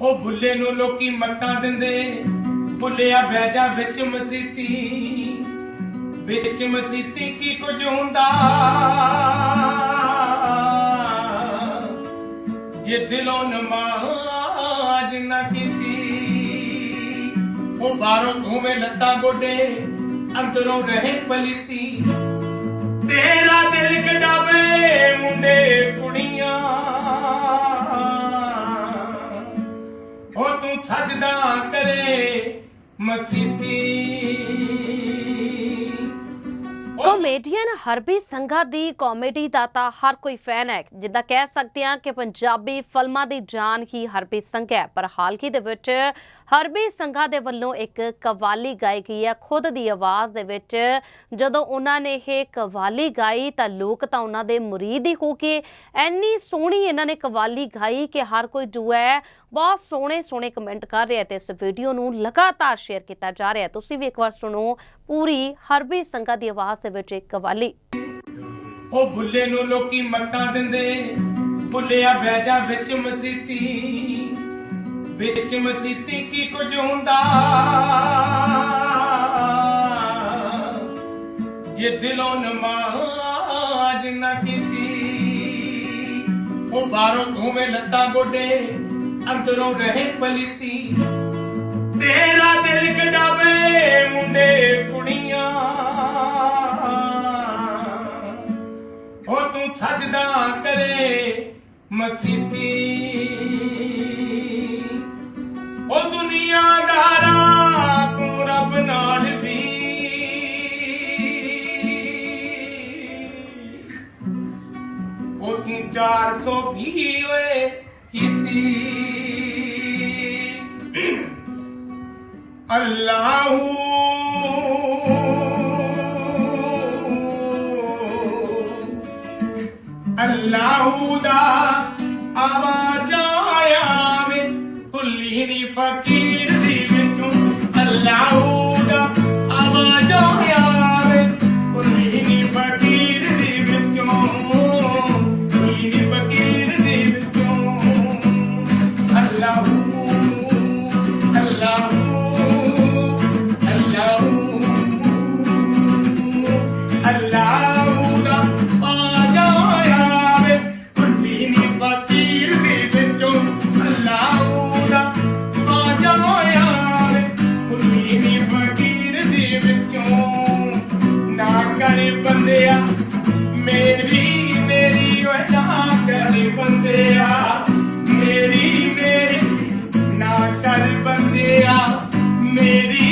ਉਹ ਭੁੱਲੇ ਨੂੰ ਲੋਕੀ ਮੱਤਾਂ ਦਿੰਦੇ। ਬੁੱਲਿਆ ਬਹਿ ਵਿੱਚ ਮਸੀਤੀ। ਵਿੱਚ ਮਸੀਤੀ ਕੀ ਕੁਝ ਹੁੰਦਾ? ਜੇ ਦਿਲੋਂ ਨਮਾਜ਼ ਨਾ ਕੀਤੀ, ਉਹ ਬਾਹਰੋਂ ਧੂਵੇਂ ਲੱਟਾਂ ਗੋਡੇ, ਅੰਦਰੋਂ ਰਹੇ ਪਲੀਤੀ। ਤੇਰਾ ਦਿਲ ਉਹ ਤੂੰ ਸਜਦਾ ਕਰੇ ਮਸੀਤੀ। ਕਾਮੇਡੀਅਨ ਹਰਬੀ ਸੰਘਾ ਦੀ ਕਾਮੇਡੀ ਦਾ ਤਾਂ ਹਰ ਕੋਈ ਫੈਨ ਹੈ। ਜਿੱਦਾਂ ਕਹਿ ਸਕਦੇ ਹਾਂ ਕਿ ਪੰਜਾਬੀ ਫਿਲਮਾਂ ਦੀ ਜਾਨ ਹੀ ਹਰਬੀ ਸੰਘਾ ਹੈ। ਪਰ ਹਾਲ ਹੀ ਦੇ ਵਿੱਚ ਹਰਬੀ ਸੰਘਾ ਦੇ ਵੱਲੋਂ ਇੱਕ ਕਵਾਲੀ ਗਾਈ ਗਈ ਹੈ। ਖੁਦ ਦੀ ਆਵਾਜ਼ ਦੇ ਵਿੱਚ ਜਦੋਂ ਉਹਨਾਂ ਨੇ ਇਹ ਕਵਾਲੀ ਗਾਈ ਤਾਂ ਲੋਕ ਤਾਂ ਉਹਨਾਂ ਦੇ ਮੁਰੀਦ ਹੀ ਹੋ ਕੇ ਐਨੀ ਸੋਹਣੀ ਇਹਨਾਂ ਨੇ ਕਵਾਲੀ ਗਾਈ ਕਿ ਹਰ ਕੋਈ ਜੋ ਹੈ ਬਹੁਤ ਸੋਹਣੇ ਸੋਹਣੇ ਕਮੈਂਟ ਕਰ ਰਿਹਾ ਤੇ ਇਸ ਵੀਡੀਓ ਨੂੰ ਲਗਾਤਾਰ ਸ਼ੇਅਰ ਕੀਤਾ ਜਾ ਰਿਹਾ ਤੁਸੀਂ ਵੀ ਇੱਕ ਵਾਰ ਸੁਣੋ ਪੂਰੀ ਹਰਬੀ ਸੰਘਾ ਦੀ ਆਵਾਜ਼ ਦੇ ਵਿੱਚ ਇੱਕ ਕਵਾਲੀ ਉਹ ਬੁੱਲੇ ਨੂੰ ਲੋਕੀ ਮੱਤਾਂ ਦਿੰਦੇ ਬੁੱਲਿਆ ਬਹਿ ਵਿੱਚ ਮਸੀਤੀ। ਵਿੱਚ ਮਸੀਤੀ ਕੀ ਕੁਝ ਹੁੰਦਾ? ਜੇ ਦਿਲੋਂ ਨਮਾਜ਼ ਨਾ ਕੀਤੀ, ਉਹ ਬਾਹਰੋਂ ਧੂਵੇਂ ਲੱਟਾਂ ਗੋਡੇ ਅੰਦਰੋਂ ਰਹੇ ਪਲੀਤੀ। ਤੇਰਾ ਦਿਲ ਕਢਾਵੇ ਮੁੰਡੇ ਕੁੜੀਆਂ। ਉਹ ਤੂੰ ਸਜਦਾ ਕਰੇ ਮਸੀਤੀ। ਉਹ ਦੁਨੀਆਦਾਰਾ ਤੂੰ ਰੱਬ ਨਾਲ ਵੀ। ਉਹ ਤੂੰ 420 ਓਏ अलाहू अलाूदा आवाया कु फी ਵਿੱਚੋਂ ਨਾ ਕਰੇ ਬੰਦਿਆ, ਮੇਰੀ ਮੇਰੀ ਓਏ ਨਾ ਕਰੇ ਬੰਦਿਆ, ਮੇਰੀ ਮੇਰੀ ਨਾ ਕਰ ਬੰਦਿਆ, ਮੇਰੀ